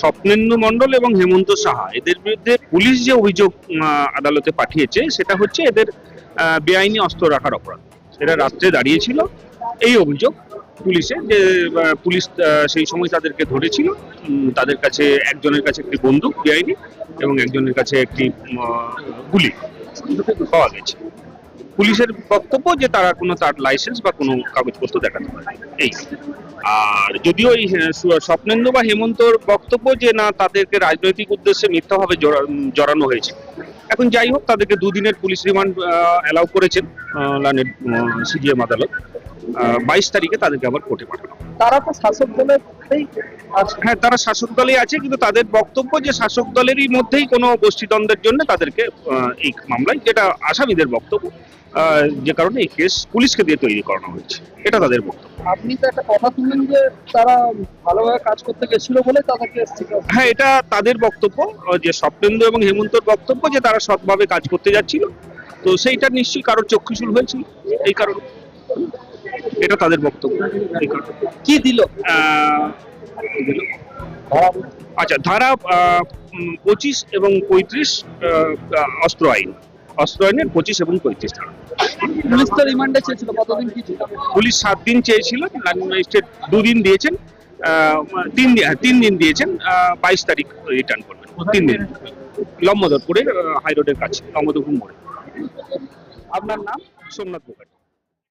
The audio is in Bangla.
স্বপ্নেন্দু মণ্ডল এবং হেমন্ত সাহা। এদের বিরুদ্ধে পুলিশ যে অভিযোগ আদালতে পাঠিয়েছে, সেটা হচ্ছে এদের বেআইনি অস্ত্র রাখার অপরাধ। এরা রাত্রে দাঁড়িয়েছিল। এই অভিযোগ পুলিশের যে পুলিশ সেই সময় তাদেরকে ধরেছিল। তাদের কাছে একজনের কাছে একটি বন্দুক বেআইনি এবং একজনের কাছে একটি গুলি। পাওয়া গেছে। পুলিশের বক্তব্য যে তারা কোনো তার লাইসেন্স বা কোনো কাগজপত্র দেখাতে পারে এই। আর যদিও এই আহ, স্বপ্নেন্দু বা হেমন্তর বক্তব্য যে না তাদেরকে রাজনৈতিক উদ্দেশ্যে মিথ্যাভাবে জড়া- জড়ানো হয়েছে। এখন যাই হোক তাদেরকে দুদিনের পুলিশ রিমান্ড অ্যালাউ করেছেন লানের সিজিএম আদালত। বাইশ তারিখে তাদেরকে আবার কোর্টে পাঠানো। তারা তো শাসক দলেরই আছে। হ্যাঁ তারা শাসক দলে আছে কিন্তু তাদের বক্তব্য যে শাসক দলেরই মধ্যেই কোনো গোষ্ঠীদ্বন্দ্বের জন্য তাদেরকে এই মামলায় যেটা আসামিদের বক্তব্য যে কারণে এই কেস পুলিশকে দিয়ে তৈরি করানো হয়েছে। এটা তাদের বক্তব্য। আপনি তো একটা কথা শুনলেন যে তারা ভালোভাবে কাজ করতে গেছিল বলে তাদেরকে হ্যাঁ এটা তাদের বক্তব্য যে স্বপ্নেন্দু এবং হেমন্তর বক্তব্য যে তারা সৎভাবে কাজ করতে যাচ্ছিল। তো সেইটা নিশ্চয়ই কারোর চক্ষুশূল হয়েছিল এই কারণে। এটা তাদের বক্তব্য। কি দিল? আচ্ছা ধারা পঁচিশ এবং পঁয়ত্রিশ অস্ত্র আইন। অস্ত্র আইনের পঁচিশ এবং পঁয়ত্রিশ ধারা। পুলিশ তো রিমান্ডে চেয়েছিল কতদিন কি ছিল? পুলিশ সাত দিন চেয়েছিল ম্যাজিস্ট্রেট দুদিন দিয়েছেন তিন দিন হ্যাঁ, তিন দিন দিয়েছেন বাইশ তারিখ রিটার্ন করবেন তিন দিন। লম্বদরপুরে হাই রোডের কাছে লম্বদরপুর মোড়ে। আপনার নাম? সোমনাথ মুখার্জি